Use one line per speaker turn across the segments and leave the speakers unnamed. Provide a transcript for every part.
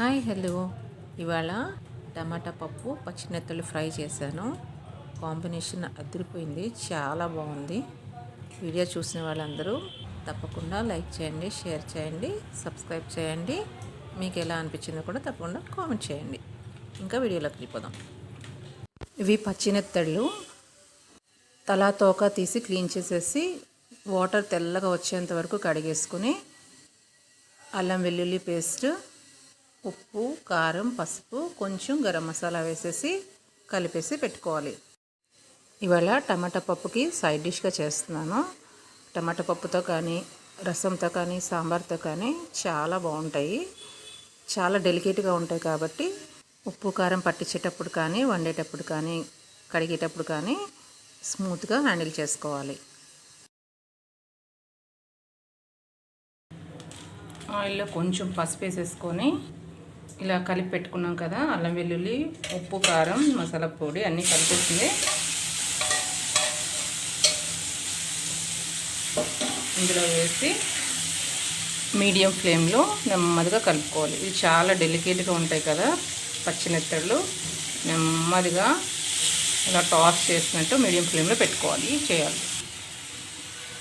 Hi hello. ఇవాళ టమాటా పప్పు పచ్చినెత్తలు fry చేశాను. కాంబినేషన్ అదిరిపోయింది చాలా బాగుంది. వీడియో చూసిన వాళ్ళందరూ తప్పకుండా లైక్ చేయండి షేర్ చేయండి సబ్స్క్రైబ్ చేయండి. మీకు ఎలా అనిపించిందో కూడా తప్పకుండా కామెంట్ చేయండి. ఇంకా వీడియోలోకి వెళ్ళిపోదాం. ఇవి పచ్చినెత్తళ్ళు. తలా తోక తీసి క్లీన్ చేసేసి వాటర్ తెల్లగా వచ్చేంత వరకు కడిగేసుకుని అల్లం వెల్లుల్లి పేస్ట్ ఉప్పు కారం పసుపు కొంచెం గరం మసాలా వేసేసి కలిపేసి పెట్టుకోవాలి. ఇవాళ టమాటా పప్పుకి సైడ్ డిష్గా చేస్తున్నాను. టమాటా పప్పుతో కానీ రసంతో కానీ సాంబార్తో కానీ చాలా బాగుంటాయి. చాలా డెలికేట్గా ఉంటాయి కాబట్టి ఉప్పు కారం పట్టించేటప్పుడు కానీ వండేటప్పుడు కానీ కడిగేటప్పుడు కానీ స్మూత్గా హ్యాండిల్ చేసుకోవాలి. ఆయిల్లో కొంచెం పసుపు వేసేసుకొని ఇలా కలిపి పెట్టుకున్నాం కదా అల్లం వెల్లుల్లి ఉప్పు కారం మసాలా పొడి అన్నీ కలిపేసింది. ఇందులో వేసి మీడియం ఫ్లేమ్లో నెమ్మదిగా కలుపుకోవాలి. ఇవి చాలా డెలికేట్గా ఉంటాయి కదా పచ్చినెత్తళ్ళు నెమ్మదిగా ఇలా టాస్ చేసినట్టు మీడియం ఫ్లేమ్లో పెట్టుకోవాలి చేయాలి.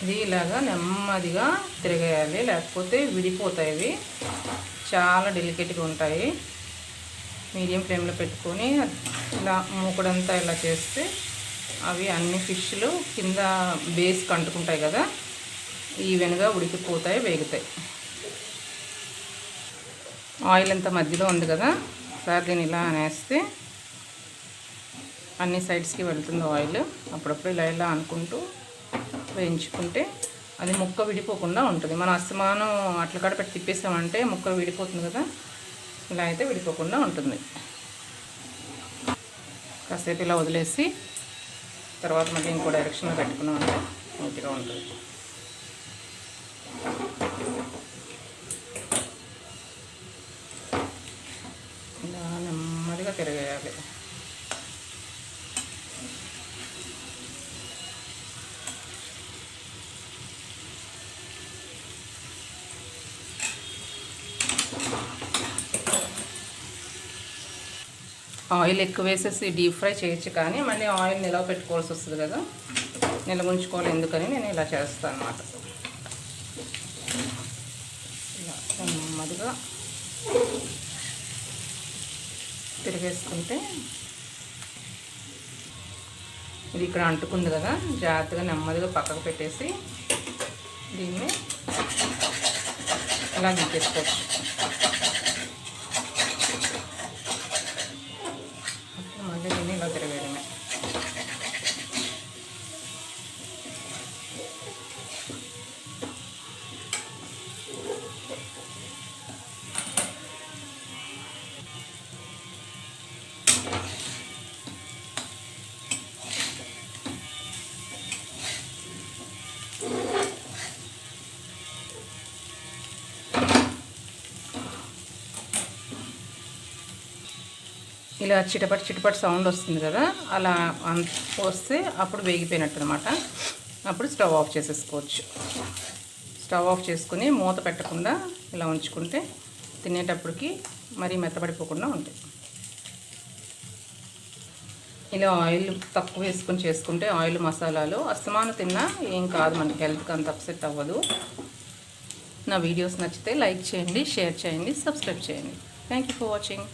ఇది ఇలాగా నెమ్మదిగా తిరగేయాలి లేకపోతే విడిపోతాయి చాలా డెలికేట్గా ఉంటాయి. మీడియం ఫ్లేమ్లో పెట్టుకొని ఇలా మూకుడంతా ఇలా చేస్తే అవి అన్ని ఫిష్లు కింద బేస్ కంటుకుంటాయి కదా ఈవెన్గా ఉడికిపోతాయి వేగుతాయి. ఆయిల్ అంతా మధ్యలో ఉంది కదా సార్ దీన్ని ఇలా అనేస్తే అన్ని సైడ్స్కి వెళ్తుంది ఆయిల్. అప్పుడప్పుడు ఇలా ఇలా అనుకుంటూ వేయించుకుంటే అది ముక్క విడిపోకుండా ఉంటుంది. మనం అస్తమానం అట్ల కాడ పెట్టి తిప్పేసామంటే ముక్క విడిపోతుంది కదా. ఇలా అయితే విడిపోకుండా ఉంటుంది. కాసేపు ఇలా వదిలేసి తర్వాత మళ్ళీ ఇంకో డైరెక్షన్లో పెట్టుకున్నాం అంటే నీట్గా ఉంటుంది. ఇలా నెమ్మదిగా తిరగేయాలి ఆయిల్ ఎక్కువ వేసేసి డీప్ ఫ్రై చేయొచ్చు కానీ మళ్ళీ ఆయిల్ నిలవ పెట్టుకోవాల్సి వస్తుంది కదా. నిల్వ ఉంచుకోవాలి ఎందుకని నేను ఇలా చేస్తాను అన్నమాట. ఇలా నెమ్మదిగా తిరిగేసుకుంటే ఇది ఇక్కడ అంటుకుంది కదా జాగ్రత్తగా నెమ్మదిగా పక్కకు పెట్టేసి దీన్ని ఇలా గిట్టేసుకోవచ్చు ఇలా చిటపటి చిటపటి సౌండ్ వస్తుంది కదా అలా వస్తే అప్పుడు వేగిపోయినట్టు అనమాట అప్పుడు స్టవ్ ఆఫ్ చేసేసుకోవచ్చు. స్టవ్ ఆఫ్ చేసుకుని మూత పెట్టకుండా ఇలా ఉంచుకుంటే తినేటప్పటికి మరీ మెత్తబడిపోకుండా ఉంటాయి. ఇలా ఆయిల్ తక్కువ వేసుకొని చేసుకుంటే ఆయిల్ మసాలాలు అస్తమానం తిన్నా ఏం కాదు మనకి హెల్త్కి అంత అప్సెట్ అవ్వదు. నా వీడియోస్ నచ్చితే లైక్ చేయండి షేర్ చేయండి సబ్స్క్రైబ్ చేయండి. Thank for watching